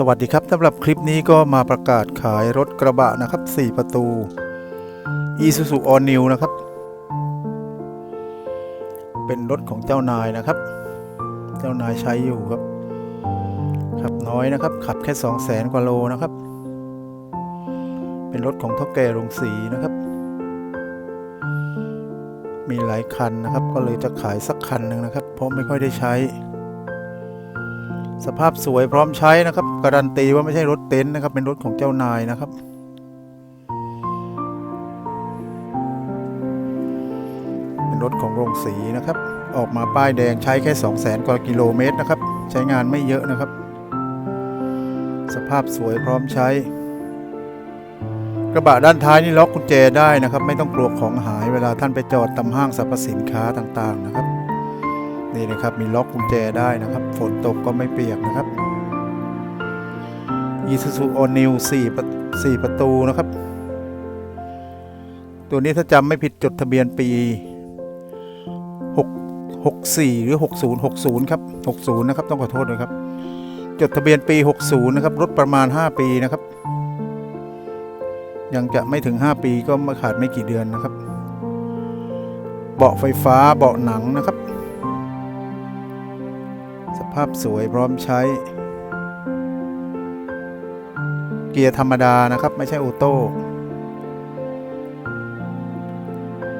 สวัสดีครับสำหรับคลิปนี้ก็มาประกาศขายรถกระบะนะครับ 4 ประตู Isuzu All New นะครับ เป็นรถของเจ้านายนะครับ เจ้านายใช้อยู่ครับ ขับน้อยนะครับ ขับแค่ 2 0 0แสนกว่าโลนะครับ เป็นรถของเท่าแก่โรงสีนะครับ มีหลายคันนะครับ ก็เลยจะขายสักคันหนึ่งนะครับ เพราะไม่ค่อยได้ใช้ สภาพสวยพร้อมใช้นะครับ การันตีว่าไม่ใช่รถเต็นท์นะครับ เป็นรถของเจ้านายนะครับ เป็นรถของโรงสีนะครับ ออกมาป้ายแดงใช้แค่ 2 0 0แสนกว่ากิโลเมตรนะครับ ใช้งานไม่เยอะนะครับ สภาพสวยพร้อมใช้ กระบะด้านท้ายนี่ล็อกกุญแจได้นะครับ ไม่ต้องกลัวของหายเวลาท่านไปจอดตามห้างสรรพสินค้าต่างๆนะครับ นี่นะครับมีล็อกกุญแจได้นะครับ ฝนตกก็ไม่เปียกนะครับ Isuzu All New 4ประ4ประตูนะครับ ตัวนี้ถ้าจำไม่ผิดจดทะเบียนปี6 64 หรือ 60 60 ครับ 60 นะครับ ต้องขอโทษด้วยครับ จดทะเบียนปี 60 นะครับ รถประมาณ 5 ปีนะครับ ยังจะไม่ถึง 5 ปีก็มาขาดไม่กี่เดือนนะครับ เบาะไฟฟ้าเบาะหนังนะครับ ภาพสวยพร้อมใช้ เกียร์ธรรมดานะครับไม่ใช่ออโต้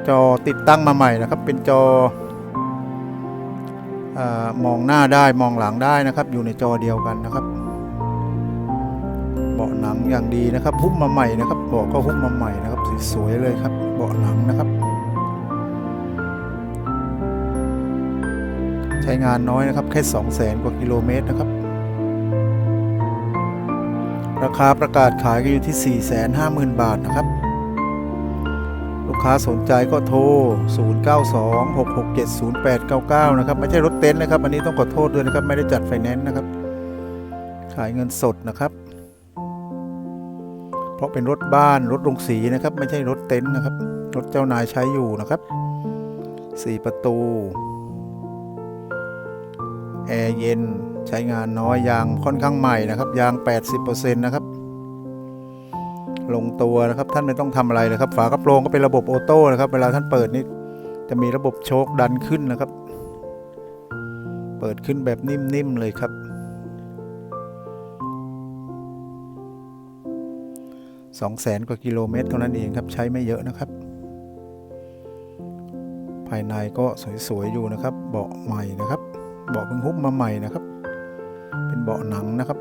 จอติดตั้งมาใหม่นะครับเป็นจออมองหน้าได้มองหลังได้นะครับ อยู่ในจอเดียวกันนะครับเบาะหนังอย่างดีนะครับหุ้มมาใหม่นะครับเบาะก็หุ้มมาใหม่นะครับสวยๆเลยครับเบาะหนังนะครับ ช้งานน้อยนะครับ แค่2 0 0แสนกว่ากิโลเมตรนะครับ ราคาประกาศขายก็อยู่ที่ 4 5 0 0 0 0 บาทนะครับ ลูกค้าสนใจก็โทร 0926670899 นะครับ ไม่ใช่รถเต็นท์นะครับ อันนี้ต้องขอโทษด้วยนะครับ ไม่ได้จัดไฟแนนซ์นะครับ ขายเงินสดนะครับ เพราะเป็นรถบ้านรถโรงสีนะครับ ไม่ใช่รถเต็นท์นะครับ รถเจ้านายใช้อยู่นะครับ 4 ประตู แอร์เย็นใช้งานน้อยยางค่อนข้างใหม่นะครับยาง 80%นะครับลงตัวนะครับท่านไม่ต้องทำอะไรเลยครับ ฝากระโปรงก็เป็นระบบออโต้นะครับ เวลาท่านเปิดนี่จะมีระบบโชคดันขึ้นนะครับ เปิดขึ้นแบบนิ่มๆเลยครับ 2 0 0แสนกว่ากิโลเมตรเท่านั้นเองครับใช้ไม่เยอะนะครับ ภายในก็สวยๆอยู่นะครับ เบาะใหม่นะครับ เบาะเพิ่งหุ้มมาใหม่นะครับ เป็นเบาะหนังนะครับ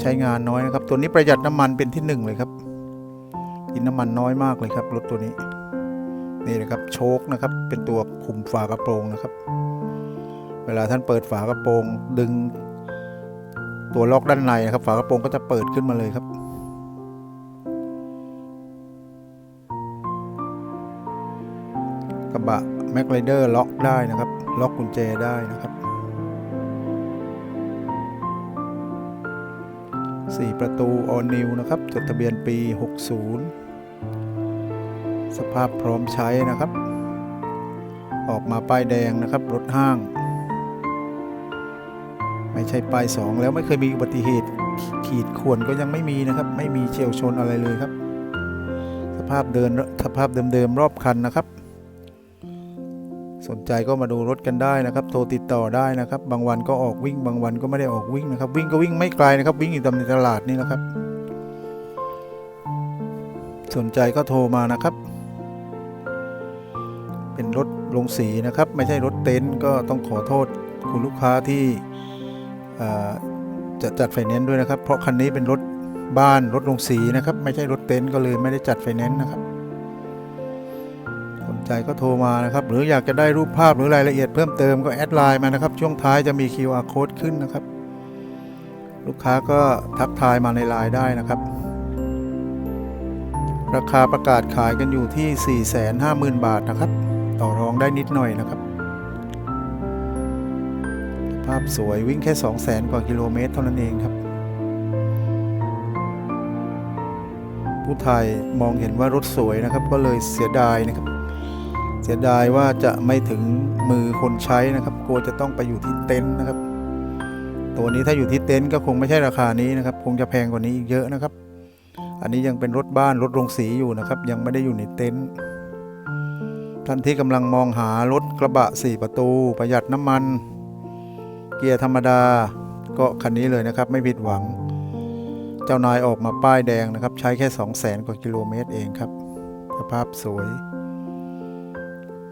ใช้งานน้อยนะครับ ตัวนี้ประหยัดน้ำมันเป็นที่หนึ่งเลยครับกินน้ำมันน้อยมากเลยครับรถตัวนี้นี่นะครับโชคนะครับ เป็นตัวคุมฝากระโปรงนะครับ เวลาท่านเปิดฝากระโปรงดึง ตัวล็อกด้านในนะครับ ฝากระโปรงก็จะเปิดขึ้นมาเลยครับ กระบะแม็กไรเดอร์ล็อกได้นะครับ ล็อกกุญแจได้นะครับ 4 ประตู all new นะครับ จดทะเบียนปี 60 สภาพพร้อมใช้นะครับ ออกมาป้ายแดงนะครับ รถห้าง ไม่ใช่ป้าย 2 แล้วไม่เคยมีอุบัติเหตุขีดข่วนก็ยังไม่มีนะครับ ไม่มีเฉียวชนอะไรเลยครับ สภาพเดินสภาพเดิมๆรอบคันนะครับ นใจก็มาดูรถกันได้นะครับ โทรติดต่อได้นะครับ บางวันก็ออกวิ่ง บางวันก็ไม่ได้ออกวิ่งนะครับ วิ่งก็วิ่งไม่ไกลนะครับ วิ่งอยู่ตามในตลาดนี่นะครับ สนใจก็โทรมานะครับ เป็นรถลงสีนะครับ ไม่ใช่รถเต็นท์ก็ต้องขอโทษคุณลูกค้าที่จะจัดไฟแนนซ์ด้วยนะครับ เพราะคันนี้เป็นรถบ้านรถลงสีนะครับ ไม่ใช่รถเต็นท์ก็เลยไม่ได้จัดไฟแนนซ์นะครับ ใจก็โทรมานะครับ หรืออยากจะได้รูปภาพหรือรายละเอียดเพิ่มเติมก็แอดไลน์มานะครับ ช่วงท้ายจะมี QR code ขึ้นนะครับ ลูกค้าก็ทักทายมาในไลน์ได้นะครับ ราคาประกาศขายกันอยู่ที่ 450,000 บาทนะครับ ต่อรองได้นิดหน่อยนะครับ ภาพสวยวิ่งแค่ 200,000 กว่ากิโลเมตรเท่านั้นเองครับผู้ไทยมองเห็นว่ารถสวยนะครับ ก็เลยเสียดายนะครับ เสียดายว่าจะไม่ถึงมือคนใช้นะครับกลัวจะต้องไปอยู่ที่เต็นท์นะครับ ตัวนี้ถ้าอยู่ที่เต็นท์ก็คงไม่ใช่ราคานี้นะครับ คงจะแพงกว่านี้อีกเยอะนะครับ อันนี้ยังเป็นรถบ้านรถโรงสีอยู่นะครับ ยังไม่ได้อยู่ในเต็นท์ท่านที่กำลังมองหารถกระบะ 4 ประตู ประหยัดน้ำมัน เกียร์ธรรมดา ก็คันนี้เลยนะครับ ไม่ผิดหวัง เจ้านายออกมาป้ายแดงนะครับ ใช้แค่ 2 0 0แสนกว่ากิโลเมตรเองครับ สภาพสวย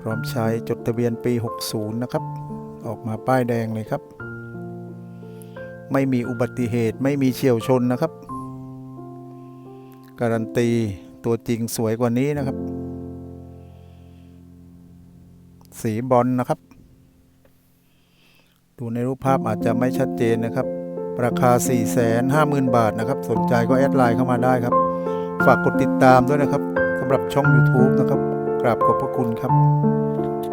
พร้อมใช้จดทะเบียนปี 60 นะครับ ออกมาป้ายแดงเลยครับ ไม่มีอุบัติเหตุไม่มีเฉียวชนนะครับ การันตีตัวจริงสวยกว่านี้นะครับ สีบอลนะครับ ดูในรูปภาพอาจจะไม่ชัดเจนนะครับ ราคา 450,000 บาทนะครับ สนใจก็แอดไลน์เข้ามาได้ครับ ฝากกดติดตามด้วยนะครับสำหรับช่อง YouTube นะครับ กราบขอบพระคุณครับ